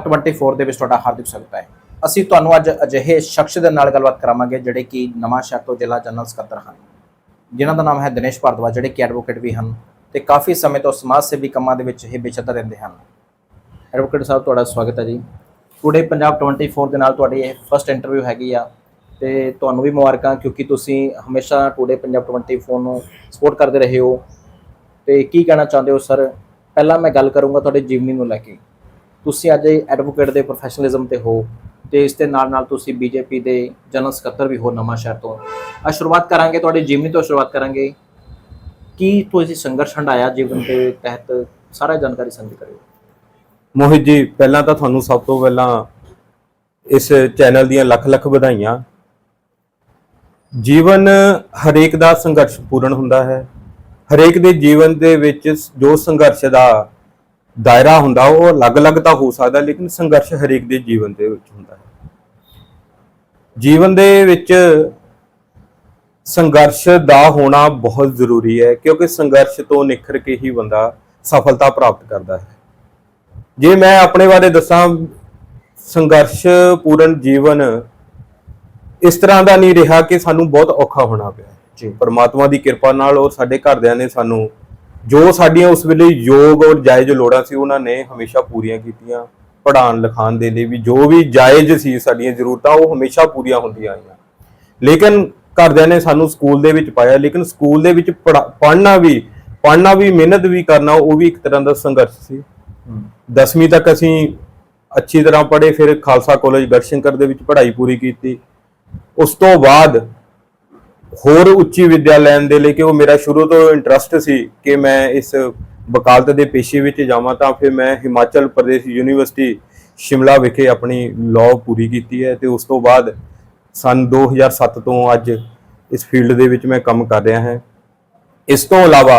24 ਦੇ ਵਿੱਚ ਤੁਹਾਡਾ ਹਾਰਦਿਕ ਸਵਾਗਤ ਹੈ। ਅਸੀਂ ਤੁਹਾਨੂੰ ਅੱਜ ਅਜਿਹੇ ਸ਼ਖਸ ਦੇ ਨਾਲ ਗੱਲਬਾਤ ਕਰਾਵਾਂਗੇ ਜਿਹੜੇ ਕਿ ਨਵਾਂ ਸ਼ਹਿਰ ਤੋਂ ਜ਼ਿਲ੍ਹਾ ਜਨਰਲ ਸਕੱਤਰ ਹਨ। ਜਿਨ੍ਹਾਂ ਦਾ ਨਾਮ ਹੈ ਦਿਨੇਸ਼ ਭਾਰਦਵਾ ਜਿਹੜੇ ਕਿ ਐਡਵੋਕੇਟ ਵੀ ਹਨ ਤੇ ਕਾਫੀ ਸਮੇਂ ਤੋਂ ਸਮਾਜ ਸੇਵੀ ਕੰਮਾਂ ਦੇ ਵਿੱਚ ਇਹ ਬੇਚਤ ਰਹਿੰਦੇ ਹਨ। ਐਡਵੋਕੇਟ ਸਾਹਿਬ, ਤੁਹਾਡਾ ਸਵਾਗਤ ਹੈ ਜੀ। ਟੂਡੇ ਪੰਜਾਬ 24 ਦੇ ਨਾਲ ਤੁਹਾਡੀ ਇਹ ਫਰਸਟ ਇੰਟਰਵਿਊ ਹੈਗੀ ਆ ਤੇ ਤੁਹਾਨੂੰ ਵੀ ਮੁਬਾਰਕਾਂ ਕਿਉਂਕਿ ਤੁਸੀਂ ਹਮੇਸ਼ਾ ਟੂਡੇ ਪੰਜਾਬ 24 ਨੂੰ ਸਪੋਰਟ ਕਰਦੇ ਰਹੇ ਹੋ। ਤੇ ਕੀ ਕਹਿਣਾ ਚਾਹੁੰਦੇ ਹੋ ਸਰ ਪਹਿਲਾਂ ਮੈਂ ਗੱਲ ਕਰੂੰਗਾ ਤੁਹਾਡੇ ਜੀਵਨੀ ਨੂੰ ਲੈ ਕੇ। ਤੁਸੀਂ ਅੱਜ ਐਡਵੋਕੇਟ ਦੇ ਪ੍ਰੋਫੈਸ਼ਨਲਿਜ਼ਮ ਤੇ ਹੋ ਤੇ ਇਸ ਦੇ ਨਾਲ ਨਾਲ ਤੁਸੀਂ ਬੀਜੇਪੀ ਦੇ ਜਨਰਲ ਸਕੱਤਰ ਵੀ ਹੋ ਨਵਾਂ ਸ਼ਹਿਰ ਤੋਂ। ਆ ਸ਼ੁਰੂਆਤ ਕਰਾਂਗੇ, ਤੁਹਾਡੀ ਜ਼ਿਮਨੀ ਤੋਂ ਸ਼ੁਰੂਆਤ ਕਰਾਂਗੇ। ਕੀ ਤੁਸੀਂ ਸੰਘਰਸ਼ ਹੰਡਾਇਆ ਜੀਵਨ ਦੇ ਤਹਿਤ? ਸਾਰਾ ਜਾਣਕਾਰੀ ਸਾਂਝੀ ਕਰਿਓ। ਮੋਹਿਤ ਜੀ, ਪਹਿਲਾਂ ਤਾਂ ਤੁਹਾਨੂੰ ਸਭ ਤੋਂ ਪਹਿਲਾਂ ਇਸ ਚੈਨਲ ਦੀਆਂ ਲੱਖ ਲੱਖ ਵਧਾਈਆਂ। ਜੀਵਨ ਹਰੇਕ ਦਾ ਸੰਘਰਸ਼ ਪੂਰਨ ਹੁੰਦਾ ਹੈ। ਹਰੇਕ ਦੇ ਜੀਵਨ ਦੇ ਵਿੱਚ ਜੋ ਸੰਘਰਸ਼ ਦਾ ਦਾਇਰਾ ਹੁੰਦਾ ਉਹ ਅਲੱਗ-ਅਲੱਗ ਤਾਂ ਹੋ ਸਕਦਾ ਲੇਕਿਨ ਸੰਘਰਸ਼ ਹਰੇਕ ਦੇ ਜੀਵਨ ਦੇ ਵਿੱਚ ਹੁੰਦਾ ਹੈ। ਜੀਵਨ ਦੇ ਵਿੱਚ ਸੰਘਰਸ਼ ਦਾ ਹੋਣਾ ਬਹੁਤ ਜ਼ਰੂਰੀ ਹੈ ਕਿਉਂਕਿ ਸੰਘਰਸ਼ ਤੋਂ ਨਿਖਰ ਕੇ ਹੀ ਬੰਦਾ ਸਫਲਤਾ ਪ੍ਰਾਪਤ ਕਰਦਾ ਹੈ। ਜੇ ਮੈਂ ਆਪਣੇ ਬਾਰੇ ਦੱਸਾਂ ਸੰਘਰਸ਼ ਪੂਰਨ ਜੀਵਨ ਇਸ ਤਰ੍ਹਾਂ ਦਾ ਨਹੀਂ ਰਿਹਾ ਕਿ ਸਾਨੂੰ ਬਹੁਤ ਔਖਾ ਹੋਣਾ ਪਿਆ। ਜੀ। ਪਰਮਾਤਮਾ ਦੀ ਕਿਰਪਾ ਨਾਲ ਔਰ ਸਾਡੇ ਘਰਦਿਆਂ ਨੇ ਸਾਨੂੰ ਜੋ ਸਾਡੀਆਂ ਉਸ ਵੇਲੇ ਯੋਗ ਔਰ ਜਾਇਜ਼ ਲੋੜਾਂ ਸੀ ਉਹਨਾਂ ਨੇ ਹਮੇਸ਼ਾ ਪੂਰੀਆਂ ਕੀਤੀਆਂ। ਪੜ੍ਹਾਉਣ ਲਿਖਾਉਣ ਦੇ ਲਈ ਵੀ ਜੋ ਵੀ ਜਾਇਜ਼ ਸੀ ਸਾਡੀਆਂ ਜ਼ਰੂਰਤਾਂ ਉਹ ਹਮੇਸ਼ਾ ਪੂਰੀਆਂ ਹੁੰਦੀਆਂ ਆਈਆਂ। ਲੇਕਿਨ ਘਰਦਿਆਂ ਨੇ ਸਾਨੂੰ ਸਕੂਲ ਦੇ ਵਿੱਚ ਪਾਇਆ ਲੇਕਿਨ ਸਕੂਲ ਦੇ ਵਿੱਚ ਪੜ੍ਹਨਾ ਵੀ ਪੜ੍ਹਨਾ ਵੀ ਮਿਹਨਤ ਵੀ ਕਰਨਾ ਉਹ ਵੀ ਇੱਕ ਤਰ੍ਹਾਂ ਦਾ ਸੰਘਰਸ਼ ਸੀ। 10ਵੀਂ ਤੱਕ ਅਸੀਂ ਅੱਛੀ ਤਰ੍ਹਾਂ ਪੜ੍ਹੇ ਫਿਰ ਖਾਲਸਾ ਕਾਲਜ ਗੜਸ਼ੰਕਰ ਦੇ ਵਿੱਚ ਪੜ੍ਹਾਈ ਪੂਰੀ ਕੀਤੀ। ਉਸ ਤੋਂ ਬਾਅਦ ਹੋਰ ਉੱਚੀ ਵਿੱਦਿਆ ਲੈਣ ਦੇ ਲਈ ਕਿ ਉਹ ਮੇਰਾ ਸ਼ੁਰੂ ਤੋਂ ਇੰਟਰਸਟ ਸੀ ਕਿ ਮੈਂ ਇਸ ਵਕਾਲਤ ਦੇ ਪੇਸ਼ੇ ਵਿੱਚ ਜਾਵਾਂ, ਤਾਂ ਫਿਰ ਮੈਂ ਹਿਮਾਚਲ ਪ੍ਰਦੇਸ਼ ਯੂਨੀਵਰਸਿਟੀ ਸ਼ਿਮਲਾ ਵਿਖੇ ਆਪਣੀ ਲਾਅ ਪੂਰੀ ਕੀਤੀ ਹੈ ਤੇ ਉਸ ਤੋਂ ਬਾਅਦ ਸਨ 2007 ਤੋਂ ਅੱਜ ਇਸ ਫੀਲਡ ਦੇ ਵਿੱਚ ਮੈਂ ਕੰਮ ਕਰ ਰਿਹਾ ਹਾਂ। ਇਸ ਤੋਂ ਇਲਾਵਾ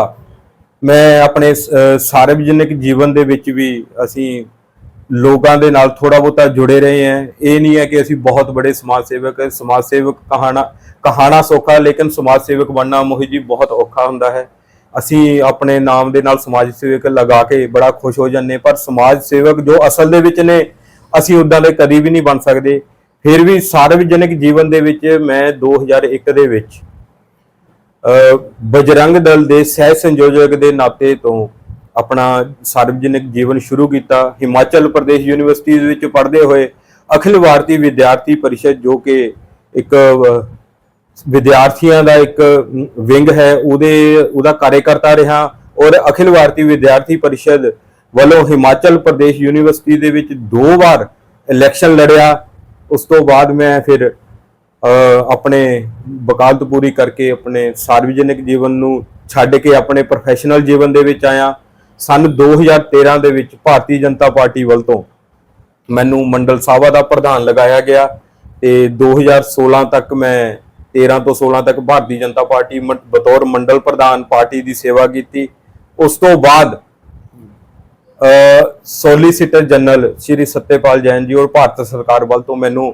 ਮੈਂ ਆਪਣੇ ਸਾਰਵਜਨਿਕ ਜੀਵਨ ਦੇ ਵਿੱਚ ਵੀ ਅਸੀਂ ਲੋਕਾਂ ਦੇ ਨਾਲ ਥੋੜਾ ਬਹੁਤਾ ਜੁੜੇ ਰਹੇ ਹਾਂ। ਇਹ ਨਹੀਂ ਹੈ ਕਿ ਅਸੀਂ ਬਹੁਤ ਬੜੇ ਸਮਾਜ ਸੇਵਕ ਸਮਾਜ ਸੇਵਕ ਕਹਾਣਾ ਕਹਾਣਾ ਸੌਖਾ, ਲੇਕਿਨ ਸਮਾਜ ਸੇਵਕ ਬਣਨਾ ਮੋਹਿਤ ਜੀ ਬਹੁਤ ਔਖਾ ਹੁੰਦਾ ਹੈ। ਅਸੀਂ ਆਪਣੇ ਨਾਮ ਦੇ ਨਾਲ ਸਮਾਜ ਸੇਵਕ ਲਗਾ ਕੇ ਬੜਾ ਖੁਸ਼ ਹੋ ਜਾਂਦੇ ਪਰ ਸਮਾਜ ਸੇਵਕ ਜੋ ਅਸਲ ਦੇ ਵਿੱਚ ਨੇ, ਅਸੀਂ ਉਦਾਂ ਦੇ ਕਦੀ ਵੀ ਨਹੀਂ ਬਣ ਸਕਦੇ। ਫਿਰ ਵੀ ਸਾਰਵਜਨਿਕ ਜੀਵਨ ਦੇ ਵਿੱਚ ਮੈਂ 2001 ਦੇ ਵਿੱਚ, ਅਹ ਬਜਰੰਗ ਦਲ ਦੇ ਸਹਿ ਸੰਯੋਜਕ ਦੇ ਨਾਤੇ ਤੋਂ ਆਪਣਾ ਸਾਰਵਜਨਿਕ ਜੀਵਨ ਸ਼ੁਰੂ ਕੀਤਾ, ਹਿਮਾਚਲ ਪ੍ਰਦੇਸ਼ ਯੂਨੀਵਰਸਿਟੀ ਵਿੱਚ ਪੜ੍ਹਦੇ ਹੋਏ, ਅਖਿਲ ਭਾਰਤੀ ਵਿਦਿਆਰਥੀ ਪਰਿਸ਼ਦ ਜੋ ਕਿ ਇੱਕ ਵਿਦਿਆਰਥੀਆਂ ਦਾ ਇੱਕ ਵਿੰਗ ਹੈ, ਉਹਦੇ, ਉਹਦਾ ਕਾਰਜਕਰਤਾ ਰਿਹਾ ਔਰ ਅਖਿਲ ਭਾਰਤੀ ਵਿਦਿਆਰਥੀ ਪਰਿਸ਼ਦ ਵੱਲੋਂ ਹਿਮਾਚਲ ਪ੍ਰਦੇਸ਼ ਯੂਨੀਵਰਸਿਟੀ ਦੇ ਵਿੱਚ ਦੋ ਵਾਰ ਇਲੈਕਸ਼ਨ ਲੜਿਆ। ਉਸ ਤੋਂ ਬਾਅਦ ਮੈਂ ਫਿਰ ਆਪਣੇ ਵਕਾਲਤ ਪੂਰੀ ਕਰਕੇ ਆਪਣੇ ਸਾਰਵਜਨਿਕ ਜੀਵਨ ਨੂੰ ਛੱਡ ਕੇ ਆਪਣੇ ਪ੍ਰੋਫੈਸ਼ਨਲ ਜੀਵਨ ਦੇ ਵਿੱਚ ਆਇਆ। ਸਨ 2013 ਦੇ ਵਿੱਚ ਭਾਰਤੀ ਜਨਤਾ ਪਾਰਟੀ ਵੱਲ ਤੋਂ ਮੈਨੂੰ ਮੰਡਲ ਸਾਹਿਬਾ ਦਾ ਪ੍ਰਧਾਨ ਲਗਾਇਆ ਗਿਆ ਤੇ 2016 ਤੱਕ ਮੈਂ 13 ਤੋਂ 16 ਤੱਕ ਭਾਰਤੀ ਜਨਤਾ ਪਾਰਟੀ ਬਤੌਰ ਮੰਡਲ ਪ੍ਰਧਾਨ ਪਾਰਟੀ ਦੀ ਸੇਵਾ ਕੀਤੀ। ਉਸ ਤੋਂ ਬਾਅਦ ਸੋਲੀਸਿਟਰ ਜਨਰਲ ਸ਼੍ਰੀ ਸੱਤੇਪਾਲ ਜੈਨ ਜੀ ਔਰ ਭਾਰਤ ਸਰਕਾਰ ਵੱਲ ਤੋਂ ਮੈਨੂੰ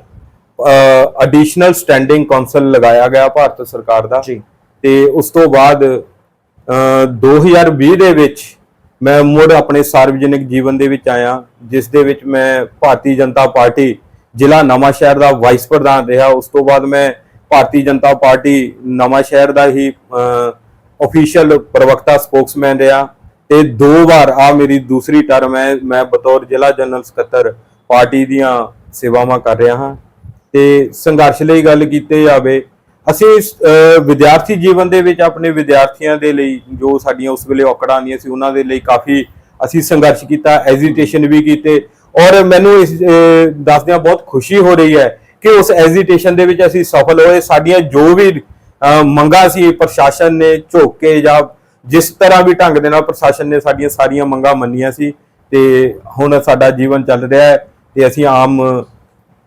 ਐਡੀਸ਼ਨਲ ਸਟੈਂਡਿੰਗ ਕਾਉਂਸਲ ਲਗਾਇਆ ਗਿਆ ਭਾਰਤ ਸਰਕਾਰ ਦਾ। ਜੀ। ਤੇ ਉਸ ਤੋਂ ਬਾਅਦ ਅਹ, 2020 ਦੇ ਵਿੱਚ ਮੈਂ ਮੁੜ ਆਪਣੇ ਸਾਰਵਜਨਿਕ ਜੀਵਨ ਦੇ ਵਿੱਚ ਆਇਆ, ਜਿਸ ਦੇ ਵਿੱਚ ਮੈਂ ਭਾਰਤੀ ਜਨਤਾ ਪਾਰਟੀ ਜ਼ਿਲ੍ਹਾ ਨਵਾਂ ਸ਼ਹਿਰ ਦਾ ਵਾਈਸ ਪ੍ਰਧਾਨ ਰਿਹਾ। ਉਸ ਤੋਂ ਬਾਅਦ ਮੈਂ ਭਾਰਤੀ ਜਨਤਾ ਪਾਰਟੀ ਨਵਾਂ ਸ਼ਹਿਰ ਦਾ ਹੀ ਅਫੀਸ਼ੀਅਲ ਪ੍ਰਵਕਤਾ ਸਪੋਕਸਮੈਨ ਰਿਹਾ ਤੇ ਦੋ ਵਾਰ ਆ ਮੇਰੀ ਦੂਸਰੀ ਟਰਮ ਹੈ, ਮੈਂ ਬਤੌਰ ਜ਼ਿਲ੍ਹਾ ਜਨਰਲ ਸਕੱਤਰ ਪਾਰਟੀ ਦੀਆਂ ਸੇਵਾਵਾਂ ਕਰ ਰਿਹਾ ਹਾਂ। ਤੇ ਸੰਘਰਸ਼ ਲਈ ਗੱਲ ਕੀਤੀ ਜਾਵੇ ਅਸੀਂ ਵਿਦਿਆਰਥੀ ਜੀਵਨ ਦੇ ਵਿੱਚ ਆਪਣੇ ਵਿਦਿਆਰਥੀਆਂ ਦੇ ਲਈ ਜੋ ਸਾਡੀਆਂ ਉਸ ਵੇਲੇ ਔਕੜਾਂ ਆਉਂਦੀਆਂ ਸੀ, ਉਹਨਾਂ ਦੇ ਲਈ ਕਾਫੀ ਅਸੀਂ ਸੰਘਰਸ਼ ਕੀਤਾ ਐਜੀਟੇਸ਼ਨ ਵੀ ਕੀਤੇ ਔਰ ਮੈਨੂੰ ਇਸ ਦੱਸਦਿਆਂ ਬਹੁਤ ਖੁਸ਼ੀ ਹੋ ਰਹੀ ਹੈ ਕਿ ਉਸ ਐਜੀਟੇਸ਼ਨ ਦੇ ਵਿੱਚ ਅਸੀਂ ਸਫਲ ਹੋਏ। ਸਾਡੀਆਂ ਜੋ ਵੀ ਮੰਗਾਂ ਸੀ, ਪ੍ਰਸ਼ਾਸਨ ਨੇ ਝੋਕ ਕੇ ਜਾਂ ਜਿਸ ਤਰ੍ਹਾਂ ਵੀ ਢੰਗ ਦੇ ਨਾਲ ਪ੍ਰਸ਼ਾਸਨ ਨੇ ਸਾਡੀਆਂ ਸਾਰੀਆਂ ਮੰਗਾਂ ਮੰਨੀਆਂ ਸੀ ਤੇ ਹੁਣ ਸਾਡਾ ਜੀਵਨ ਚੱਲ ਰਿਹਾ ਹੈ ਤੇ ਅਸੀਂ ਆਮ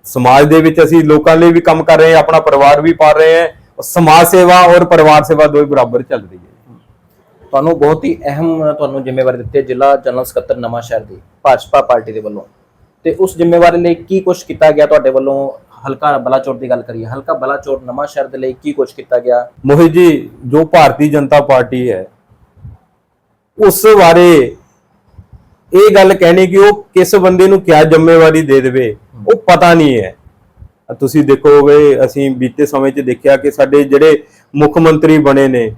ਸਮਾਜ ਦੇ ਵਿੱਚ ਅਸੀਂ ਲੋਕਾਂ ਲਈ ਵੀ ਕੰਮ ਕਰ ਰਹੇ ਹਾਂ ਆਪਣਾ ਪਰਿਵਾਰ ਵੀ ਪਾਲ ਰਹੇ ਹਾਂ ਸਮਾਜ ਸੇਵਾ ਔਰ ਪਰਿਵਾਰ ਸੇਵਾ ਦੋਵੇਂ ਬਰਾਬਰ ਚੱਲ ਰਹੀ ਹੈ। ਤੁਹਾਨੂੰ ਬਹੁਤ ਹੀ ਅਹਿਮ ਤੁਹਾਨੂੰ ਜ਼ਿੰਮੇਵਾਰੀ ਦਿੱਤੀ ਹੈ ਜ਼ਿਲ੍ਹਾ ਜਨਰਲ ਸਕੱਤਰ ਨਵਾਂ ਸ਼ਹਿਰ ਦੀ ਭਾਜਪਾ ਪਾਰਟੀ ਦੇ ਵੱਲੋਂ। ਤੇ ਉਸ ਜ਼ਿੰਮੇਵਾਰੀ ਲਈ ਕੀ ਕੁਝ ਕੀਤਾ ਗਿਆ ਤੁਹਾਡੇ ਵੱਲੋਂ? ਹਲਕਾ ਬਲਾਚੌਰ ਦੀ ਗੱਲ ਕਰੀਏ ਹਲਕਾ ਬਲਾਚੌਰ ਨਵਾਂ ਸ਼ਹਿਰ ਦੇ ਲਈ ਕੀ ਕੁਝ ਕੀਤਾ ਗਿਆ? ਮੋਹਿਤ ਜੀ ਜੋ ਭਾਰਤੀ ਜਨਤਾ ਪਾਰਟੀ ਹੈ ਉਸ ਬਾਰੇ ਇਹ ਗੱਲ ਕਹਿਣੀ ਕਿ ਉਹ ਕਿਸ ਬੰਦੇ ਨੂੰ ਕਿਆ ਜ਼ਿੰਮੇਵਾਰੀ ਦੇ ਦੇਵੇ? ਉਹ ਪਤਾ ਨਹੀਂ ਹੈ। ਤੁਸੀਂ ਦੇਖੋਗੇ ਅਸੀਂ ਬੀਤੇ ਸਮੇਂ 'ਚ ਦੇਖਿਆ ਕਿ ਸਾਡੇ ਜਿਹੜੇ ਮੁੱਖ ਮੰਤਰੀ ਬਣੇ ਨੇ,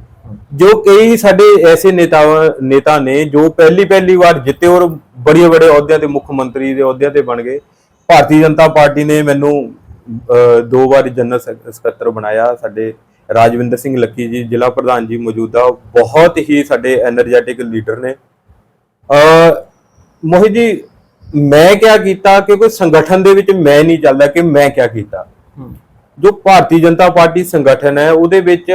ਜੋ ਕਈ ਸਾਡੇ ਐਸੇ ਨੇਤਾਵਾਂ, ਨੇਤਾ ਨੇ ਜੋ ਪਹਿਲੀ ਪਹਿਲੀ ਵਾਰ ਜਿੱਤੇ ਔਰ ਬੜੇ ਬੜੇ ਅਹੁਦਿਆਂ ਤੇ ਮੁੱਖ ਮੰਤਰੀ ਦੇ ਅਹੁਦਿਆਂ ਤੇ ਬਣ ਗਏ। ਭਾਰਤੀ ਜਨਤਾ ਪਾਰਟੀ ਨੇ ਮੈਨੂੰ ਦੋ ਵਾਰ ਜਨਰਲ ਸਕੱਤਰ ਬਣਾਇਆ। ਸਾਡੇ ਰਾਜਵਿੰਦਰ ਸਿੰਘ ਲੱਕੀ ਜੀ, ਜ਼ਿਲ੍ਹਾ ਪ੍ਰਧਾਨ ਜੀ ਮੌਜੂਦਾ ਬਹੁਤ ਹੀ ਸਾਡੇ એનર્ਜੈਟਿਕ ਲੀਡਰ ਨੇ। ਅ ਮੋਹਿਤ ਜੀ ਮੈਂ ਕਿਆ ਕੀਤਾ ਕਿ ਕੋਈ ਸੰਗਠਨ ਦੇ ਵਿੱਚ ਮੈਂ ਨਹੀਂ ਚੱਲਦਾ ਕਿ ਮੈਂ ਕਿਆ ਕੀਤਾ। ਜੋ ਭਾਰਤੀ ਜਨਤਾ ਪਾਰਟੀ ਸੰਗਠਨ ਹੈ ਉਹਦੇ ਵਿੱਚ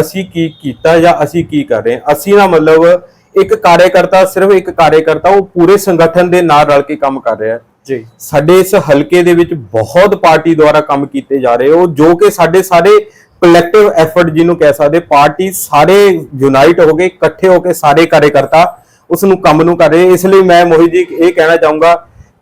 ਅਸੀਂ ਕੀ ਕੀਤਾ ਜਾਂ ਅਸੀਂ ਕੀ ਕਰ ਰਹੇ ਹਾਂ? ਅਸੀਂ ਦਾ ਮਤਲਬ ਇੱਕ ਕਾਰਜਕਰਤਾ ਸਿਰਫ ਇੱਕ ਕਾਰਜਕਰਤਾ ਉਹ ਪੂਰੇ ਸੰਗਠਨ ਦੇ ਨਾਲ ਰਲ ਕੇ ਕੰਮ ਕਰ ਰਿਹਾ ਹੈ। ਜੀ। ਸਾਡੇ ਇਸ ਹਲਕੇ ਦੇ ਵਿੱਚ ਬਹੁਤ ਪਾਰਟੀ ਦੁਆਰਾ ਕੰਮ ਕੀਤੇ ਜਾ ਰਹੇ ਉਹ ਜੋ ਕਿ ਸਾਡੇ ਸਾਰੇ ਕਲੈਕਟਿਵ ਐਫਰਟ ਜਿਹਨੂੰ ਕਹਿ ਸਕਦੇ ਪਾਰਟੀ ਸਾਰੇ ਯੂਨਾਈਟ ਹੋ ਕੇ ਇਕੱਠੇ ਹੋ ਕੇ ਸਾਰੇ ਕਾਰਜਕਰਤਾ ਉਸ ਨੂੰ ਕੰਮ ਨੂੰ ਕਰ ਰਹੇ ਇਸ ਲਈ ਮੈਂ ਮੋਹਿਤ ਜੀ ਇਹ ਕਹਿਣਾ ਚਾਹੂੰਗਾ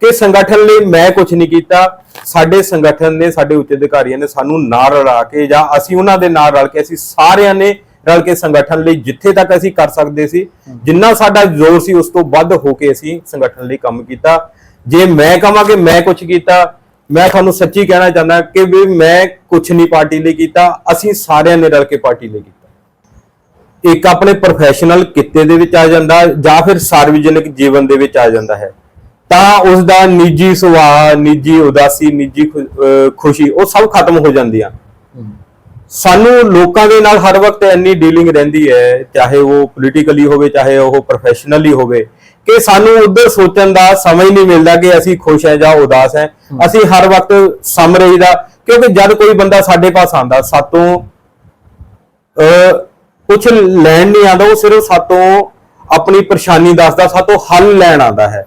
ਕਿ ਸੰਗਠਨ ਲਈ ਮੈਂ ਕੁਝ ਨਹੀਂ ਕੀਤਾ। ਸਾਡੇ ਸੰਗਠਨ ਨੇ, ਸਾਡੇ ਉੱਚ ਅਧਿਕਾਰੀਆਂ ਨੇ ਸਾਨੂੰ ਨਾਲ ਰਲਾ ਕੇ ਜਾਂ ਅਸੀਂ ਉਹਨਾਂ ਦੇ ਨਾਲ ਰਲ ਕੇ, ਅਸੀਂ ਸਾਰਿਆਂ ਨੇ ਰਲ ਕੇ ਸੰਗਠਨ ਲਈ ਜਿੱਥੇ ਤੱਕ ਅਸੀਂ ਕਰ ਸਕਦੇ ਸੀ, ਜਿੰਨਾ ਸਾਡਾ ਜ਼ੋਰ ਸੀ ਉਸ ਤੋਂ ਵੱਧ ਹੋ ਕੇ ਅਸੀਂ ਸੰਗਠਨ ਲਈ ਕੰਮ ਕੀਤਾ। ਜੇ ਮੈਂ ਕਹਾਂ ਕਿ ਮੈਂ ਕੁਝ ਕੀਤਾ, ਮੈਂ ਤੁਹਾਨੂੰ ਸੱਚੀ ਕਹਿਣਾ ਚਾਹੁੰਦਾ ਕਿ ਵੀ ਮੈਂ ਕੁਝ ਨਹੀਂ ਪਾਰਟੀ ਲਈ ਕੀਤਾ, ਅਸੀਂ ਸਾਰਿਆਂ ਨੇ ਰਲ ਕੇ ਪਾਰਟੀ ਲਈ ਕੀਤਾ। ਇੱਕ ਆਪਣੇ ਪ੍ਰੋਫੈਸ਼ਨਲ ਕਿੱਤੇ ਦੇ ਵਿੱਚ ਆ ਜਾਂਦਾ ਜਾਂ ਫਿਰ ਸਾਰਵਜਨਿਕ ਜੀਵਨ ਦੇ ਵਿੱਚ ਆ ਜਾਂਦਾ ਹੈ। ਤਾਂ ਉਸ ਦਾ ਨਿੱਜੀ ਸੁਭਾਅ, ਨਿੱਜੀ ਉਦਾਸੀ, ਨਿੱਜੀ ਖੁਸ਼ੀ ਉਹ ਸਭ ਖਤਮ ਹੋ ਜਾਂਦੀਆਂ। ਸਾਨੂੰ ਲੋਕਾਂ ਦੇ ਨਾਲ ਹਰ ਵਕਤ ਇੰਨੀ ਡੀਲਿੰਗ ਰਹਿੰਦੀ ਹੈ, ਚਾਹੇ ਉਹ ਪੋਲੀਟੀਕਲੀ ਹੋਵੇ, ਚਾਹੇ ਉਹ ਪ੍ਰੋਫੈਸ਼ਨਲੀ ਹੋਵੇ, ਕਿ ਸਾਨੂੰ ਉਧਰ ਸੋਚਣ ਦਾ ਸਮਾਂ ਹੀ ਨਹੀਂ ਮਿਲਦਾ ਕਿ ਅਸੀਂ ਖੁਸ਼ ਹੈ ਜਾਂ ਉਦਾਸ ਹੈ। ਅਸੀਂ ਹਰ ਵਕਤ ਸਮ ਰਹੀਦਾ ਕਿਉਂਕਿ ਜਦ ਕੋਈ ਬੰਦਾ ਸਾਡੇ ਪਾਸ ਆਂਦਾ ਸਾਤੋਂ ਕੁਝ ਲੈਣ ਨਹੀਂ ਆਂਦਾ ਉਹ ਸਿਰਫ ਸਾਤੋਂ ਆਪਣੀ ਪਰੇਸ਼ਾਨੀ ਦੱਸਦਾ ਸਾਤੋਂ ਹੱਲ ਲੈਣ ਆਂਦਾ ਹੈ।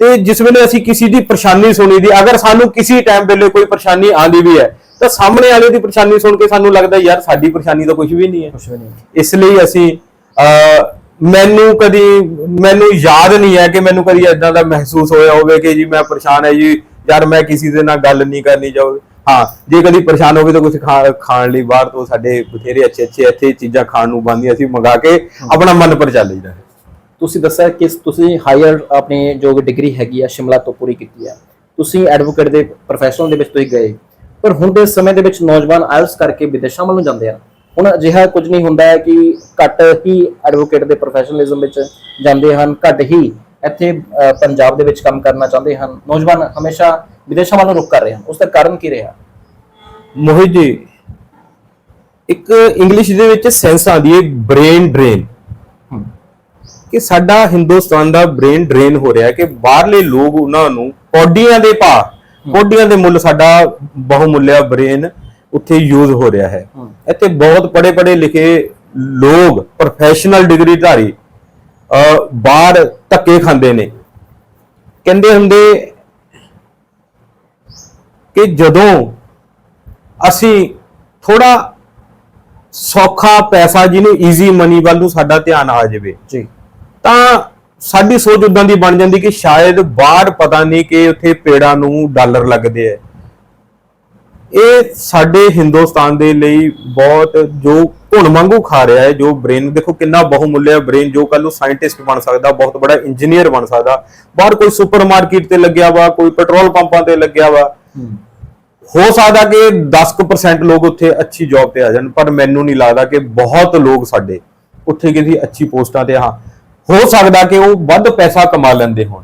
ਤੇ ਜਿਸ ਵੇਲੇ ਅਸੀਂ ਕਿਸੇ ਦੀ ਪਰੇਸ਼ਾਨੀ ਸੁਣੀ ਦੀ ਅਗਰ ਸਾਨੂੰ ਕਿਸੇ ਟਾਈਮ ਵੇਲੇ ਕੋਈ ਪਰੇਸ਼ਾਨੀ ਆਂਦੀ ਵੀ ਹੈ ਤਾਂ ਸਾਹਮਣੇ ਵਾਲੇ ਦੀ ਪਰੇਸ਼ਾਨੀ ਸੁਣ ਕੇ ਸਾਨੂੰ ਲੱਗਦਾ ਯਾਰ ਸਾਡੀ ਪਰੇਸ਼ਾਨੀ ਤਾਂ ਕੁਝ ਵੀ ਨਹੀਂ ਹੈ। ਕੁਝ ਵੀ ਨਹੀਂ ਇਸ ਲਈ ਅਸੀਂ ਮੈਨੂੰ ਕਦੀ ਮੈਨੂੰ ਯਾਦ ਨਹੀਂ ਹੈ ਕਿ ਮੈਨੂੰ ਕਦੀ ਇਦਾਂ ਦਾ ਮਹਿਸੂਸ ਹੋਇਆ ਹੋਵੇ ਕਿ ਜੀ ਮੈਂ ਪਰੇਸ਼ਾਨ ਹੈ ਜੀ ਯਾਰ ਮੈਂ ਕਿਸੇ ਦੇ ਨਾਲ ਗੱਲ ਨਹੀਂ ਕਰਨੀ ਚਾਹੋਗੇ ਹਾਂ ਜੇ ਕਦੀ ਪਰੇਸ਼ਾਨ ਹੋਵੇ ਤਾਂ ਕੁਝ ਖਾਣ ਲਈ ਬਾਹਰ ਤੋਂ ਸਾਡੇ ਬਥੇਰੇ ਅੱਛੇ ਅੱਛੇ ਇੱਥੇ ਚੀਜ਼ਾਂ ਖਾਣ ਨੂੰ ਬੰਦੀਆਂ ਅਸੀਂ ਮੰਗਾ ਕੇ ਆਪਣਾ ਮਨ ਪਰ ਚੱਲ ਲਈਦਾ ਹੈ। ਤੁਸੀਂ ਦੱਸਿਆ ਕਿ ਤੁਸੀਂ ਹਾਇਰ ਆਪਣੀ ਜੋ ਡਿਗਰੀ ਹੈਗੀ ਆ ਸ਼ਿਮਲਾ ਤੋਂ ਪੂਰੀ ਕੀਤੀ ਆ। ਤੁਸੀਂ ਐਡਵੋਕੇਟ ਦੇ ਪ੍ਰੋਫੈਸ਼ਨਲ ਦੇ ਵਿੱਚ ਤੁਸੀਂ ਗਏ। ਪਰ ਹੁਣ ਦੇ ਸਮੇਂ ਦੇ ਵਿੱਚ ਨੌਜਵਾਨ ਆਇਲਸ ਕਰਕੇ ਵਿਦੇਸ਼ਾਂ ਵੱਲ ਨੂੰ ਜਾਂਦੇ ਆ। ਹੁਣ ਅਜਿਹਾ ਕੁਝ ਨਹੀਂ ਹੁੰਦਾ ਹੈ ਕਿ ਘੱਟ ਹੀ ਐਡਵੋਕੇਟ ਦੇ ਪ੍ਰੋਫੈਸ਼ਨਲਿਜ਼ਮ ਵਿੱਚ ਜਾਂਦੇ ਹਨ ਘੱਟ ਹੀ ਇੱਥੇ ਪੰਜਾਬ ਦੇ ਵਿੱਚ ਕੰਮ ਕਰਨਾ ਚਾਹੁੰਦੇ ਹਨ। ਨੌਜਵਾਨ ਹਮੇਸ਼ਾ ਵਿਦੇਸ਼ਾਂ ਵੱਲ ਰੁਕ ਕਰ ਰਹੇ ਹਨ। ਉਸ ਦਾ ਕਾਰਨ ਕੀ ਰਿਹਾ? ਮੋਹਿਤ ਜੀ ਇੱਕ ਇੰਗਲਿਸ਼ ਦੇ ਵਿੱਚ ਸੈਂਸ ਆਉਂਦੀ ਹੈ ਬ੍ਰੇਨ ਡਰੇਨ ਕਿ ਸਾਡਾ ਹਿੰਦੁਸਤਾਨ ਦਾ ਬ੍ਰੇਨ ਡਰੇਨ ਹੋ ਰਿਹਾ ਹੈ ਕਿ ਬਾਹਰਲੇ ਲੋਕ ਉਹਨਾਂ ਨੂੰ ਕੌਡੀਆਂ ਦੇ ਭਾਅ ਕੌਡੀਆਂ ਦੇ ਮੁੱਲ ਸਾਡਾ ਬਹੁਮੁੱਲਿਆ ਬ੍ਰੇਨ ਉੱਥੇ ਯੂਜ਼ ਹੋ ਰਿਹਾ ਹੈ। ਇੱਥੇ ਬਹੁਤ ਪੜੇ ਪੜੇ ਲਿਖੇ ਲੋਕ ਪ੍ਰੋਫੈਸ਼ਨਲ ਡਿਗਰੀ ਧਾਰੀ ਬਾਹਰ ਧੱਕੇ ਖਾਂਦੇ ਨੇ। ਕਹਿੰਦੇ ਹੁੰਦੇ ਕਿ ਜਦੋਂ ਅਸੀਂ ਥੋੜਾ ਸੌਖਾ ਪੈਸਾ ਜਿਹਨੂੰ ਈਜ਼ੀ ਮਨੀ ਵੱਲ ਨੂੰ ਸਾਡਾ ਧਿਆਨ ਆ ਜਾਵੇ ਜੀ। ਤਾਂ ਸਾਡੀ ਸੋਚ ਉਦਾਂ ਦੀ ਬਣ ਜਾਂਦੀ ਕਿ ਸ਼ਾਇਦ ਬਾਹਰ ਪਤਾ ਨਹੀਂ ਕਿ ਉੱਥੇ ਪੇੜਾਂ ਨੂੰ ਡਾਲਰ ਲੱਗਦੇ ਐ ਇਹ ਸਾਡੇ ਹਿੰਦੁਸਤਾਨ ਦੇ ਲਈ ਬਹੁਤ ਜੋ ਘੁਣ ਵਾਂਗੂ ਖਾ ਰਿਹਾ ਹੈ ਜੋ ਬ੍ਰੇਨ ਦੇਖੋ ਕਿੰਨਾ ਬਹੁਮੁੱਲਿਆ ਬ੍ਰੇਨ ਜੋ ਕੱਲ ਨੂੰ ਸਾਇੰਟਿਸਟ ਬਣ ਸਕਦਾ ਬਹੁਤ ਬੜਾ ਇੰਜੀਨੀਅਰ ਬਣ ਸਕਦਾ। ਬਾਹਰ ਕੋਈ ਸੁਪਰਮਾਰਕਟ ਤੇ ਲੱਗਿਆ ਵਾ ਕੋਈ ਪੈਟਰੋਲ ਪੰਪਾਂ ਤੇ ਲੱਗਿਆ ਵਾ। ਹੋ। ਸਕਦਾ ਕਿ 10% ਲੋਕ ਉੱਥੇ ਅੱਛੀ ਜੌਬ ਤੇ ਆ ਜਾਣ ਪਰ ਮੈਨੂੰ ਨਹੀਂ ਲੱਗਦਾ ਕਿ ਬਹੁਤ ਲੋਕ ਸਾਡੇ ਉੱਥੇ ਕਿਸੇ ਅੱਛੀ ਪੋਸਟਾਂ ਤੇ ਹਾਂ ਹੋ ਸਕਦਾ ਕਿ ਉਹ ਵੱਧ ਪੈਸਾ ਕਮਾ ਲੈਂਦੇ ਹੋਣ।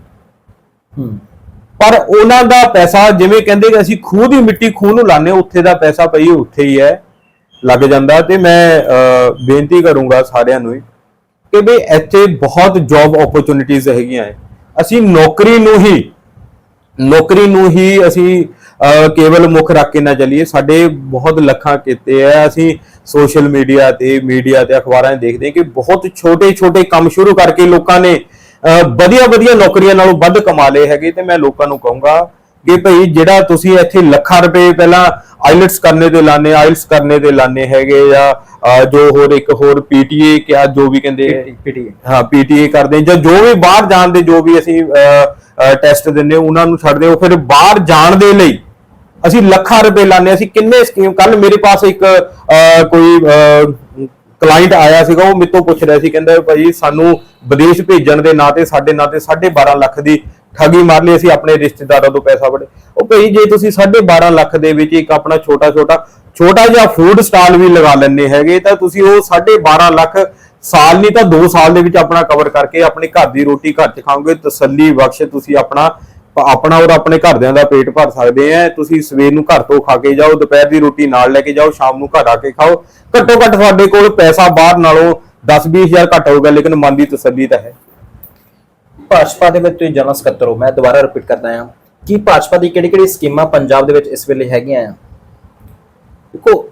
ਪਰ ਉਹਨਾਂ ਦਾ ਪੈਸਾ ਜਿਵੇਂ ਕਹਿੰਦੇ ਕਿ ਅਸੀਂ ਖੂਹ ਦੀ ਮਿੱਟੀ ਖੂਹ ਨੂੰ ਲਾਣੇ ਉੱਥੇ ਦਾ ਪੈਸਾ ਪਈ ਉੱਥੇ ਹੀ ਹੈ। ਲੱਗ ਜਾਂਦਾ ਤੇ ਮੈਂ ਬੇਨਤੀ ਕਰੂੰਗਾ ਸਾਰਿਆਂ ਨੂੰ ਹੀ ਕਿ ਵੀ ਇੱਥੇ ਬਹੁਤ ਜੌਬ ਓਪਰਚੁਨਿਟੀਜ਼ ਹੈਗੀਆਂ ਅਸੀਂ ਨੌਕਰੀ ਨੂੰ ਹੀ, ਨੌਕਰੀ ਨੂੰ ਹੀ ਅਸੀਂ ਕੇਵਲ ਮੁੱਖ ਰੱਖ ਕੇ ਨਾ ਚੱਲੀਏ, ਸਾਡੇ ਬਹੁਤ ਲੱਖਾਂ ਕੀਤੇ ਆ ਅਸੀਂ ਸੋਸ਼ਲ ਮੀਡੀਆ ਤੇ ਮੀਡੀਆ ਤੇ ਅਖਬਾਰਾਂ 'ਚ ਦੇਖਦੇ ਹਾਂ ਕਿ ਬਹੁਤ ਛੋਟੇ ਛੋਟੇ ਕੰਮ ਸ਼ੁਰੂ ਕਰਕੇ ਲੋਕਾਂ ਨੇ ਵਧੀਆ ਵਧੀਆ ਨੌਕਰੀਆਂ ਨਾਲੋਂ ਵੱਧ ਕਮਾ ਲਏ ਹੈਗੇ ਤੇ ਮੈਂ ਲੋਕਾਂ ਨੂੰ ਕਹੂੰਗਾ ਕਿ ਭਈ ਜਿਹੜਾ ਤੁਸੀਂ ਇੱਥੇ ਲੱਖਾਂ ਰੁਪਏ ਪਹਿਲਾਂ ਆਈਲਟਸ ਕਰਨੇ ਤੇ ਲਾਣੇ ਆਈਲਟਸ ਕਰਨੇ ਤੇ ਲਾਣੇ ਹੈਗੇ ਜਾਂ ਜੋ ਹੋਰ ਇੱਕ ਹੋਰ ਪੀਟੀਏ ਕਿਆ ਜੋ ਵੀ ਕਹਿੰਦੇ ਪੀਟੀ ਹਾਂ ਪੀਟੀਏ ਕਰਦੇ ਜਾਂ ਜੋ ਵੀ ਬਾਹਰ ਜਾਣ ਦੇ ਜੋ ਵੀ ਅਸੀਂ ਟੈਸਟ ਦਿੰਦੇ ਉਹਨਾਂ ਨੂੰ ਛੱਡਦੇ ਉਹ ਫਿਰ ਬਾਹਰ ਜਾਣ ਦੇ ਲਈ ਅਸੀਂ ਲੱਖਾਂ ਰੁਪਏ ਲਾਣੇ ਅਸੀਂ ਕਿੰਨੇ ਸਕੀਮ ਕੱਲ ਮੇਰੇ ਪਾਸ ਇੱਕ ਕੋਈ ਕਲਾਇੰਟ ਆਇਆ ਸੀਗਾ ਉਹ ਮੇਤੋਂ ਪੁੱਛ ਰਿਹਾ ਸੀ ਕਹਿੰਦਾ ਭਾਈ ਸਾਨੂੰ ਵਿਦੇਸ਼ ਭੇਜਣ ਦੇ ਨਾਂ ਤੇ ਸਾਡੇ ਨਾਂ ਤੇ 12.5 ਲੱਖ ਦੀ ਠੱਗੀ ਮਾਰ ਲਈ, ਅਸੀਂ ਆਪਣੇ ਰਿਸ਼ਤੇਦਾਰਾਂ ਤੋਂ ਪੈਸਾ ਫੜੇ ਉਹ ਭਾਈ ਜੇ ਤੁਸੀਂ 12.5 ਲੱਖ ਦੇ ਵਿੱਚ ਇੱਕ ਆਪਣਾ ਛੋਟਾ ਛੋਟਾ ਛੋਟਾ ਜਿਹਾ ਫੂਡ ਸਟਾਲ ਵੀ ਲਗਾ ਲੈਣੇ ਹੈਗੇ, ਤਾਂ ਤੁਸੀਂ ਉਹ 12.5 ਲੱਖ ਸਾਲ ਨਹੀਂ, ਤਾਂ 2 ਸਾਲ ਦੇ ਵਿੱਚ ਆਪਣਾ ਕਵਰ ਕਰਕੇ ਆਪਣੇ ਘਰ ਦੀ ਰੋਟੀ ਘਰ 'ਚ ਖਾਓਗੇ, ਤਸੱਲੀ ਬਖਸ਼ ਤੁਸੀਂ ਆਪਣਾ ਆਪਣਾ ਔਰ ਆਪਣੇ ਘਰਦਿਆਂ ਦਾ ਪੇਟ ਭਰ ਸਕਦੇ ਆ ਤੁਸੀਂ ਸਵੇਰ ਨੂੰ ਘਰ ਤੋਂ ਖਾ ਕੇ ਜਾਓ, ਦੁਪਹਿਰ ਦੀ ਰੋਟੀ ਨਾਲ ਲੈ ਕੇ ਜਾਓ, ਸ਼ਾਮ ਨੂੰ ਘਰ ਆ ਕੇ ਖਾਓ। ਘੱਟੋ ਘੱਟ ਤੁਹਾਡੇ ਕੋਲ ਪੈਸਾ ਬਾਹਰ ਨਾਲੋਂ 10 ਹਜ਼ਾਰ ਘੱਟ ਹੋਊਗਾ, ਲੇਕਿਨ ਮਨ ਦੀ ਤਸੱਲੀ ਤਾਂ ਹੈ। ਭਾਜਪਾ ਦੇ ਵਿੱਚ ਤੁਸੀਂ ਜਨਰਲ ਸਕੱਤਰ ਹੋ ਮੈਂ ਦੁਬਾਰਾ ਰਿਪੀਟ ਕਰਦਾ ਹਾਂ। ਕਿ ਭਾਜਪਾ ਦੀ ਕਿਹੜੀ ਕਿਹੜੀ ਸਕੀਮਾਂ ਪੰਜਾਬ ਦੇ ਵਿੱਚ ਇਸ ਵੇਲੇ ਹੈਗੀਆਂ ਆ? ਦੇਖੋ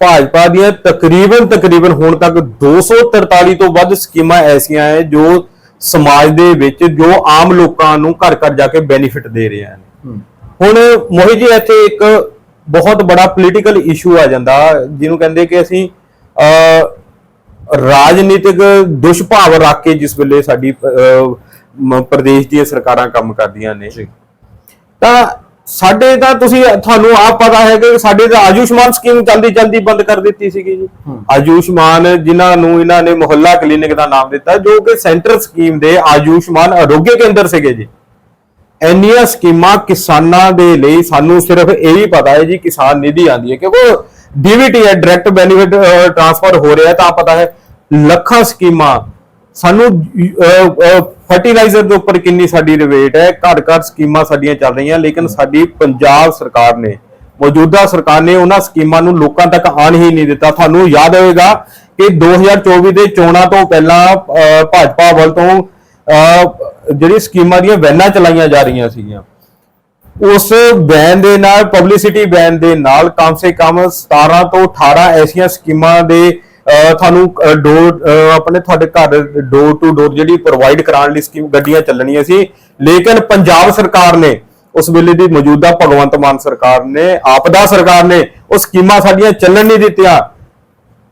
ਭਾਜਪਾ ਦੀਆਂ ਤਕਰੀਬਨ ਤਕਰੀਬਨ ਹੁਣ ਤੱਕ 243 ਤੋਂ ਵੱਧ ਸਕੀਮਾਂ ਐਸੀਆਂ ਹੈ ਜੋ ਸਮਾਜ ਦੇ ਵਿੱਚ ਜੋ ਆਮ ਲੋਕਾਂ ਨੂੰ ਘਰ ਘਰ ਜਾ ਕੇ ਬੈਨੀਫਿਟ ਦੇ ਰਹੀਆਂ ਨੇ। ਹੁਣ ਮੋਹਿਤ ਜੀ ਇੱਥੇ ਇੱਕ ਬਹੁਤ ਬੜਾ ਪੋਲੀਟੀਕਲ ਇਸ਼ੂ ਆ ਜਾਂਦਾ ਜਿਹਨੂੰ ਕਹਿੰਦੇ ਕਿ ਅਸੀਂ ਰਾਜਨੀਤਿਕ ਦੁਸ਼ਭਾਵ ਰੱਖ ਕੇ ਜਿਸ ਵੇਲੇ ਸਾਡੀ ਪ੍ਰਦੇਸ਼ ਦੀਆਂ ਸਰਕਾਰਾਂ ਕੰਮ ਕਰਦੀਆਂ ਨੇ। ਤਾਂ ਸਾਡੇ ਤਾਂ ਤੁਸੀਂ ਤੁਹਾਨੂੰ ਆਪ ਪਤਾ ਹੈ ਕਿ ਸਾਡੇ ਤਾਂ ਆਯੁਸ਼ਮਾਨ ਸਕੀਮ ਜਲਦੀ ਜਲਦੀ ਬੰਦ ਕਰ ਦਿੱਤੀ ਸੀਗੀ ਜੀ। ਆਯੁਸ਼ਮਾਨ ਜਿਨ੍ਹਾਂ ਨੂੰ ਇਹਨਾਂ ਨੇ ਮੁਹੱਲਾ ਕਲੀਨਿਕ ਦਾ ਨਾਮ ਦਿੱਤਾ ਜੋ ਕਿ ਸੈਂਟਰ ਸਕੀਮ ਦੇ ਆਯੁਸ਼ਮਾਨ ਆਰੋਗਯ ਕੇਂਦਰ ਸੀਗੇ ਜੀ। ਇੰਨੀਆਂ ਸਕੀਮਾਂ ਕਿਸਾਨਾਂ ਦੇ ਲਈ ਸਾਨੂੰ ਸਿਰਫ ਇਹ ਹੀ ਪਤਾ ਹੈ ਜੀ ਕਿਸਾਨ ਨਿਧੀ ਆਂਦੀ ਹੈ। ਕਿਉਂਕਿ ਡੀਵੀਟੀ ਹੈ ਡਾਇਰੈਕਟ ਬੈਨੀਫਿਟ ਟ੍ਰਾਂਸਫਰ ਹੋ ਰਿਹਾ ਤਾਂ ਪਤਾ ਹੈ ਲੱਖਾਂ ਸਕੀਮਾਂ। ਸਾਨੂੰ ਫਰਟੀਲਾਈਜ਼ਰ ਦੇ ਉੱਪਰ ਕਿੰਨੀ ਸਾਡੀ ਰਿਵੇਟ ਹੈ ਘਰ ਘਰ ਸਕੀਮਾਂ ਸਾਡੀਆਂ ਚੱਲ ਰਹੀਆਂ, ਲੇਕਿਨ ਸਾਡੀ ਪੰਜਾਬ ਸਰਕਾਰ ਨੇ, ਮੌਜੂਦਾ ਸਰਕਾਰ ਨੇ ਉਹਨਾਂ ਸਕੀਮਾਂ ਨੂੰ ਲੋਕਾਂ ਤੱਕ ਆਣ ਹੀ ਨਹੀਂ ਦਿੱਤਾ। ਤੁਹਾਨੂੰ ਯਾਦ ਹੋਵੇਗਾ ਕਿ 2024 ਦੇ ਚੋਣਾਂ ਤੋਂ ਪਹਿਲਾਂ ਭਾਜਪਾ ਵੱਲ ਤੋਂ ਜਿਹੜੀ ਸਕੀਮਾਂ ਦੀਆਂ ਵੈਨਾਂ ਚਲਾਈਆਂ ਜਾ ਰਹੀਆਂ ਸੀਗੀਆਂ। ਉਸ ਬੈਨ ਦੇ ਨਾਲ ਪਬਲਿਸਿਟੀ ਬੈਨ ਦੇ ਨਾਲ ਕਮ ਸੇ ਕਮ 17 ਤੋਂ 18 ਐਸੀਆਂ ਸਕੀਮਾਂ ਦੇ ਤੁਹਾਨੂੰ ਡੋਰ ਆਪਣੇ ਤੁਹਾਡੇ ਘਰ ਡੋਰ ਟੂ ਡੋਰ ਜਿਹੜੀ ਪ੍ਰੋਵਾਈਡ ਕਰਾਉਣ ਲਈ ਸਕੀਮ ਗੱਡੀਆਂ ਚੱਲਣੀਆਂ ਸੀ। ਲੇਕਿਨ ਪੰਜਾਬ ਸਰਕਾਰ ਨੇ ਉਸ ਵੇਲੇ ਦੀ ਮੌਜੂਦਾ ਭਗਵੰਤ ਮਾਨ ਸਰਕਾਰ ਨੇ, ਆਪਦਾ ਸਰਕਾਰ ਨੇ ਉਹ ਸਕੀਮਾਂ ਸਾਡੀਆਂ ਚੱਲਣ ਨਹੀਂ ਦਿੱਤੀਆਂ।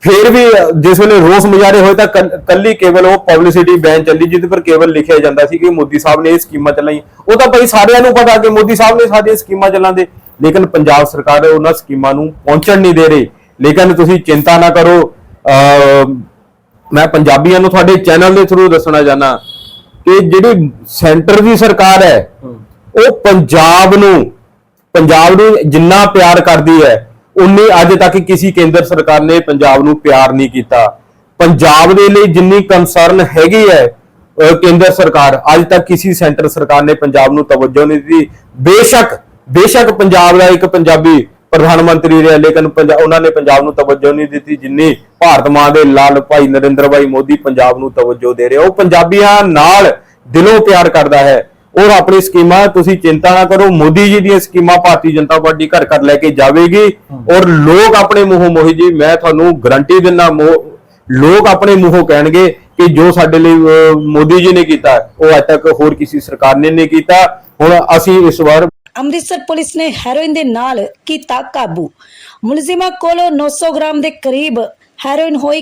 ਫਿਰ ਵੀ ਜਿਸ ਵੇਲੇ ਰੋਸ ਮੁਜ਼ਾਹਰੇ ਹੋਏ ਤਾਂ ਕੱਲ- ਕੇਵਲ ਉਹ ਪਬਲਿਸਿਟੀ ਬੈਨ ਚੱਲੀ ਜਿਹਦੇ ਪਰ ਕੇਵਲ ਲਿਖਿਆ ਜਾਂਦਾ ਸੀ ਕਿ ਮੋਦੀ ਸਾਹਿਬ ਨੇ ਇਹ ਸਕੀਮਾਂ ਚਲਾਈਆਂ। ਉਹ ਤਾਂ ਭਾਈ ਸਾਰਿਆਂ ਨੂੰ ਪਤਾ ਕਿ ਮੋਦੀ ਸਾਹਿਬ ਨੇ ਸਾਡੀਆਂ ਸਕੀਮਾਂ ਚਲਾਉਂਦੇ ਲੇਕਿਨ ਪੰਜਾਬ ਸਰਕਾਰ ਉਹਨਾਂ ਸਕੀਮਾਂ ਨੂੰ ਪਹੁੰਚਣ ਨਹੀਂ ਦੇ ਰਹੀ। ਲੇਕਿਨ ਤੁਸੀਂ ਚਿੰਤਾ ਨਾ ਕਰੋ ਮੈਂ ਪੰਜਾਬੀਆਂ ਨੂੰ ਤੁਹਾਡੇ ਚੈਨਲ ਦੇ ਥਰੂ ਦੱਸਣਾ ਚਾਹਨਾ ਕਿ ਜਿਹੜੀ ਸੈਂਟਰ ਦੀ ਸਰਕਾਰ ਹੈ। ਉਹ ਪੰਜਾਬ ਨੂੰ ਪੰਜਾਬ ਨੂੰ ਜਿੰਨਾ ਪਿਆਰ ਕਰਦੀ ਹੈ ਉਨੀ ਅੱਜ ਤੱਕ ਕਿਸੇ ਕੇਂਦਰ ਸਰਕਾਰ ਨੇ ਪੰਜਾਬ ਨੂੰ ਪਿਆਰ ਨਹੀਂ ਕੀਤਾ। ਪੰਜਾਬ ਦੇ ਲਈ ਜਿੰਨੀ ਕੰਸਰਨ ਹੈਗੀ ਹੈ ਕੇਂਦਰ ਸਰਕਾਰ, ਅੱਜ ਤੱਕ ਕਿਸੇ ਸੈਂਟਰ ਸਰਕਾਰ ਨੇ ਪੰਜਾਬ ਨੂੰ ਤਵੱਜੋ ਨਹੀਂ ਦਿੱਤੀ। ਬੇਸ਼ੱਕ ਬੇਸ਼ੱਕ ਪੰਜਾਬ ਦਾ ਇੱਕ ਪੰਜਾਬੀ ਪ੍ਰਧਾਨ ਮੰਤਰੀ ਰਿਹਾ, ਲੇਕਿਨ ਪੰਜਾ- ਉਹਨਾਂ ਨੇ ਪੰਜਾਬ ਨੂੰ ਤਵੱਜੋ ਨਹੀਂ ਦਿੱਤੀ, ਜਿੰਨੀ ਭਾਰਤ ਮਾਂ ਦੇ ਲਾਲ ਭਾਈ ਨਰਿੰਦਰ ਭਾਈ ਮੋਦੀ ਪੰਜਾਬ ਨੂੰ ਤਵੱਜੋ ਦੇ ਰਿਹਾ। ਉਹ ਪੰਜਾਬੀਆਂ ਨਾਲ ਦਿਲੋਂ ਪਿਆਰ ਕਰਦਾ ਹੈ। ਔਰ ਆਪਣੀ ਸਕੀਮਾਂ ਤੁਸੀਂ ਚਿੰਤਾ ਨਾ ਕਰੋ, ਮੋਦੀ ਜੀ ਦੀਆਂ ਸਕੀਮਾਂ ਭਾਰਤੀ ਜਨਤਾ ਪਾਰਟੀ ਘਰ ਘਰ ਲੈ ਕੇ ਜਾਵੇਗੀ ਔਰ ਲੋਕ ਆਪਣੇ ਮੂੰਹੋਂ ਮੋਹੀ ਜੀ, ਮੈਂ ਤੁਹਾਨੂੰ ਗਰੰਟੀ ਦਿੰਦਾ ਲੋਕ ਆਪਣੇ ਮੂੰਹੋਂ ਕਹਿਣਗੇ ਕਿ ਜੋ ਸਾਡੇ ਲਈ ਮੋਦੀ ਜੀ ਨੇ ਕੀਤਾ, ਉਹ ਅੱਜ ਤੱਕ ਹੋਰ ਕਿਸੇ ਸਰਕਾਰ ਨੇ ਨਹੀਂ ਕੀਤਾ। ਹੁਣ ਅਸੀਂ ਇਸ ਵਾਰ ਅੰਮ੍ਰਿਤਸਰ ਪੁਲਿਸ ਨੇ ਹੈਰੋਇਨ ਦੇ ਨਾਲ ਕੀਤਾ ਕਾਬੂ। ਮੁਲਜ਼ਮਾਂ ਕੋਲੋਂ 900 ਗ੍ਰਾਮ ਦੇ ਕਰੀਬ ਹੈਰੋਇਨ ਹੋਈ